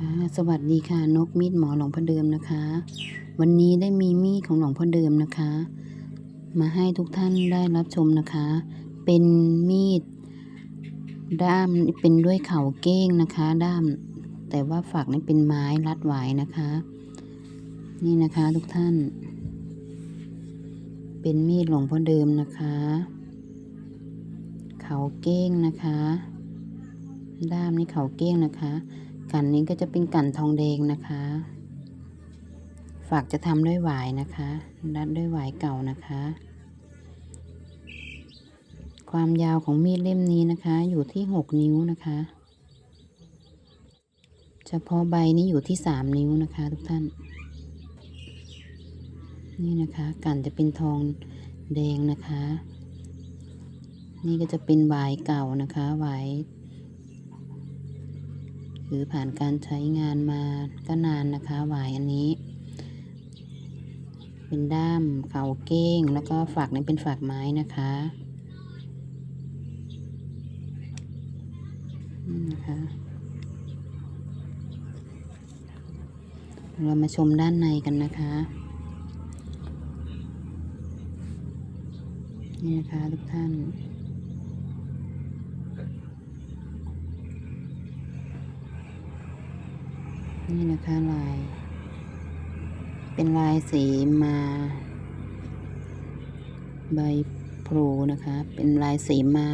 ค่ะสวัสดีค่ะนกมีดหมอหลวงพ่อเดิมนะคะ วันนี้ได้มีมีดของหลวงพ่อเดิมนะคะ มาให้ทุกท่านได้รับชมนะคะ เป็นมีด ด้ามเป็นด้วยเข่าเก้งนะคะ ด้าม แต่ว่าฝักนี่เป็นไม้รัดไว้นะคะ นี่นะคะทุกท่าน เป็นมีดหลวงพ่อเดิมนะคะ เข่าเก้งนะคะ ด้ามนี่เข่าเก้งนะคะ กันนี้ก็จะเป็นกันทองแดงนะคะ ฝากจะทำด้วยหวายนะคะรัดด้วยหวายเก่านะคะ ความยาวของมีดเล่มนี้นะคะ อยู่ที่หกนิ้วนะคะ เฉพาะใบนี้อยู่ที่สามนิ้วนะคะ ทุกท่าน นี่นะคะกันจะเป็นทองแดงนะคะ นี่ก็จะเป็นหวายเก่านะคะหวาย หรือผ่านการใช้งานมาก็นานนะคะหวายอันนี้ เป็นด้ามเขาเก้ง แล้วก็ฝักนี้เป็นฝักไม้นะคะนี่นะคะเรามาชมด้านในกันนะคะ นี่นะคะทุกท่าน นี่นะคะลาย เป็นลายสีมา ใบพลูนะคะ เป็นลายสีมา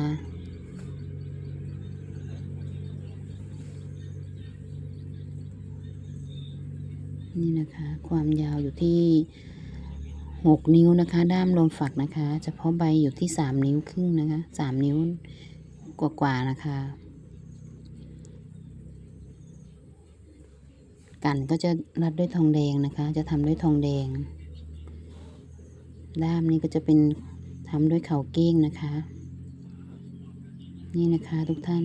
นี่นะคะ ความยาวอยู่ที่หกนิ้วนะคะ ด้ามรวมฝักนะคะ เฉพาะใบอยู่ที่สามนิ้วครึ่งนะคะสามนิ้วกว่าๆนะคะ กันก็จะรัดด้วยทองแดงนะคะ จะทำด้วยทองแดง ด้ามนี้ก็จะเป็นทำด้วยเข่าเก้งนะคะ นี่นะคะทุกท่าน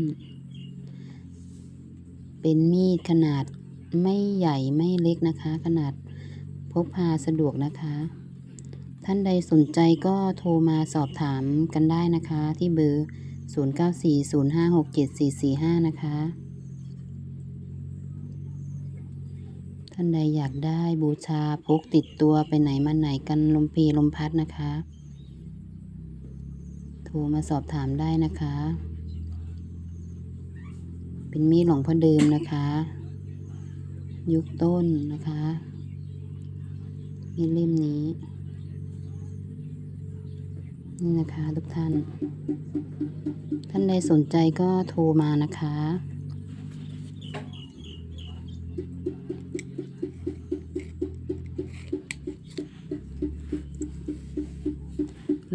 เป็นมีดขนาดไม่ใหญ่ไม่เล็กนะคะ ขนาดพกพาสะดวกนะคะ ท่านใดสนใจก็โทรมาสอบถามกันได้นะคะ ที่เบอร์ 0940567445 นะคะ ท่านใดอยากได้บูชาพกติดตัวไปไหนมาไหนกันลมพลลมพัดนะคะ โทรมาสอบถามได้นะคะ เป็นมีดหลวงพ่อเดิมนะคะ ยุคต้นนะคะ มีเล่มนี้ นี่นะคะทุกท่าน ท่านใดสนใจก็โทรมานะคะ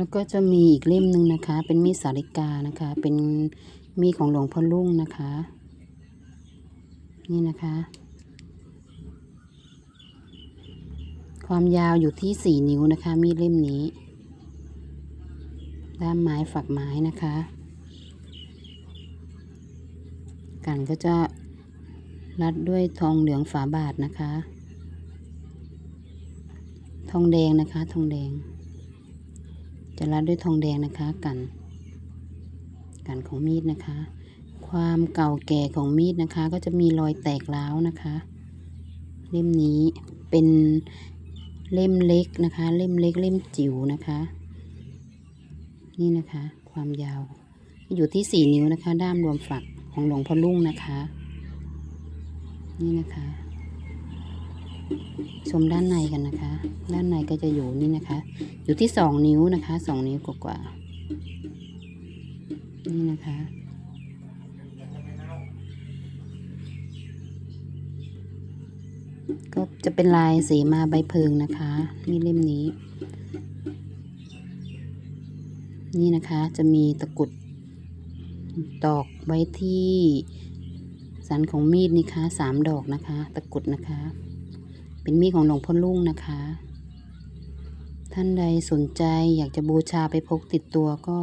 แล้วก็จะมีอีกเล่มหนึ่งนะคะ เป็นมีดสาริกานะคะ เป็นมีดของหลวงพ่อลุ่งนะคะ นี่นะคะ ความยาวอยู่ที่สี่นิ้วนะคะ มีดเล่มนี้ ด้ามไม้ฝักไม้นะคะ กันก็จะรัดด้วยทองเหลืองฝาบาทนะคะ ทองแดงนะคะ ทองแดง จะรัดด้วยทองแดงนะคะ กัน กันของมีดนะคะ ความเก่าแก่ของมีดนะคะ ก็จะมีรอยแตกร้าวนะคะ เล่มนี้เป็นเล่มเล็กนะคะ เล่มเล็กเล่มจิ๋วนะคะ นี่นะคะ ความยาว อยู่ที่สี่นิ้วนะคะ ด้ามรวมฝักของหลวงพ่อลุ่งนะคะ นี่นะคะ ชมด้านในกันนะคะ ด้านในก็จะอยู่นี่นะคะ อยู่ที่สองนิ้วนะคะสองนิ้วกว่าๆนี่นะคะก็จะเป็นลายสีมาใบเพิงนะคะนี่เล่มนี้ นี่นะคะจะมีตะกุดตอกไว้ที่สันของมีดนี่คะสามดอกนะคะ ตะกุดนะคะ เป็นมีดของหลวงพ่อลุ่งนะคะ ท่านใดสนใจอยากจะบูชาไปพกติดตัวก็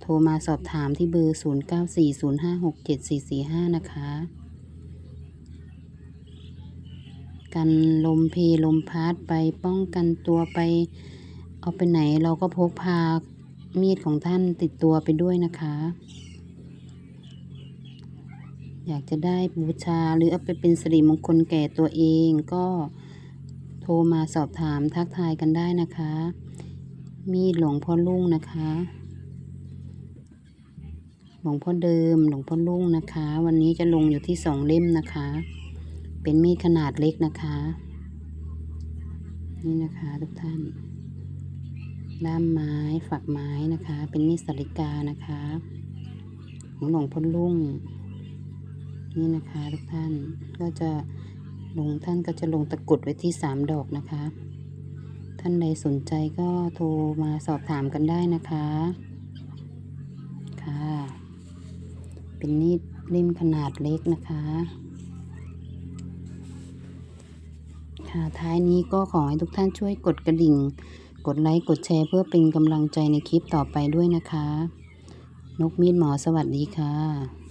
โทรมาสอบถามที่เบอร์ 0940567445 นะคะ กันลมเพลลมพัดไปป้องกันตัวไป เอาไปไหนเราก็พกพามีดของท่านติดตัวไปด้วยนะคะ อยากจะได้บูชาหรือเอาไปเป็นสิริมงคลแก่ตัวเองก็ โทรมาสอบถามทักทายกันได้นะคะ มีดหลวงพ่อลุงนะคะ หลวงพ่อเดิมหลวงพ่อลุงนะคะ วันนี้จะลงอยู่ที่สองเล่มนะคะ เป็นมีดขนาดเล็กนะคะ นี่นะคะทุกท่านด้ามไม้ฝักไม้นะคะ เป็นมีดสาริกานะคะของหลวงพ่อลุงนี่นะคะทุกท่านก็จะ ลงท่านก็จะลงตะกรุดไว้ที่สามดอกนะคะ ท่านใดสนใจก็โทรมาสอบถามกันได้นะคะค่ะเป็นมีดเล่มขนาดเล็กนะคะค่ะท้ายนี้ก็ขอให้ทุกท่านช่วยกดกระดิ่ง กดไลค์กดแชร์เพื่อเป็นกำลังใจในคลิปต่อไปด้วยนะคะ นกมีดหมอสวัสดีค่ะ